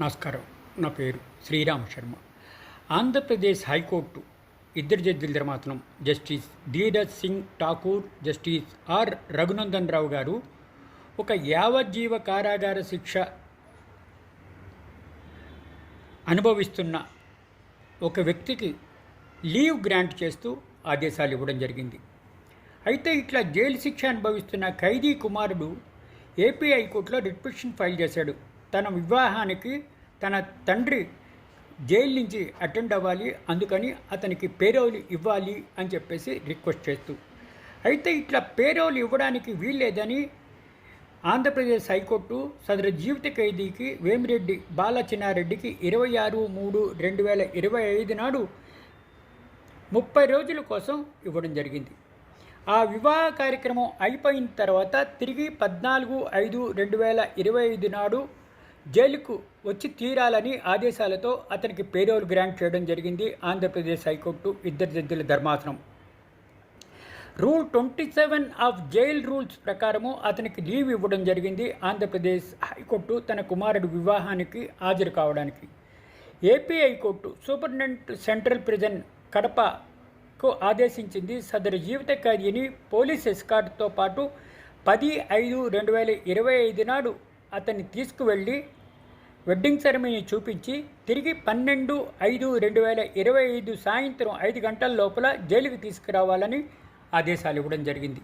నమస్కారం. నా పేరు శ్రీరామ్ శర్మ. ఆంధ్రప్రదేశ్ హైకోర్టు ఇద్దరు జడ్జిల ధర్మాసనం justice Dhiraj Singh Thakur justice R Raghunandan Rao garu ఒక యావజ్జీవ కారాగార శిక్ష అనుభవిస్తున్న ఒక వ్యక్తికి లీవ్ గ్రాంట్ చేస్తూ ఆదేశాలు ఇవ్వడం జరిగింది. అయితే ఇట్లా జైలు శిక్ష అనుభవిస్తున్న ఖైదీ కుమారుడు ఏపీ హైకోర్టులో రిట్ పిటిషన్ ఫైల్ చేశాడు. తన వివాహానికి తన తండ్రి జైలు నుంచి అటెండ్ అవ్వాలి అందుకని అతనికి పేరోలు ఇవ్వాలి అని చెప్పేసి రిక్వెస్ట్ చేస్తూ. అయితే ఇట్లా పేరోలు ఇవ్వడానికి వీల్లేదని ఆంధ్రప్రదేశ్ హైకోర్టు సదరు జీవిత ఖైదీకి వేమిరెడ్డి బాలచిన్నారెడ్డికి ఇరవై ఆరు మూడు రెండు వేల ఇరవై ఐదు నాడు ముప్పై రోజుల కోసం ఇవ్వడం జరిగింది. ఆ వివాహ కార్యక్రమం అయిపోయిన తర్వాత తిరిగి పద్నాలుగు ఐదు రెండు వేల ఇరవై ఐదు నాడు జైలుకు వచ్చి తీరాలని ఆదేశాలతో అతనికి పేరోల్ గ్రాంట్ చేయడం జరిగింది. ఆంధ్రప్రదేశ్ హైకోర్టు ఇద్దరు జడ్జిల ధర్మాసనం. Rule twenty seven of jail rules ప్రకారము అతనికి లీవ్ ఇవ్వడం జరిగింది. ఆంధ్రప్రదేశ్ హైకోర్టు తన కుమారుడు వివాహానికి హాజరు కావడానికి. AP high court superintendent central prison కడపకు ఆదేశించింది. సదరు జీవిత ఖైదీని పోలీస్ ఎస్కార్ట్తో పాటు పది ఐదు రెండు వేల ఇరవై ఐదు నాడు అతన్ని తీసుకువెళ్ళి వెడ్డింగ్ సెరమనీ చూపించి తిరిగి పన్నెండు ఐదు రెండు వేల ఇరవై ఐదు సాయంత్రం ఐదు గంటల లోపల జైలుకి తీసుకురావాలని ఆదేశాలు ఇవ్వడం జరిగింది.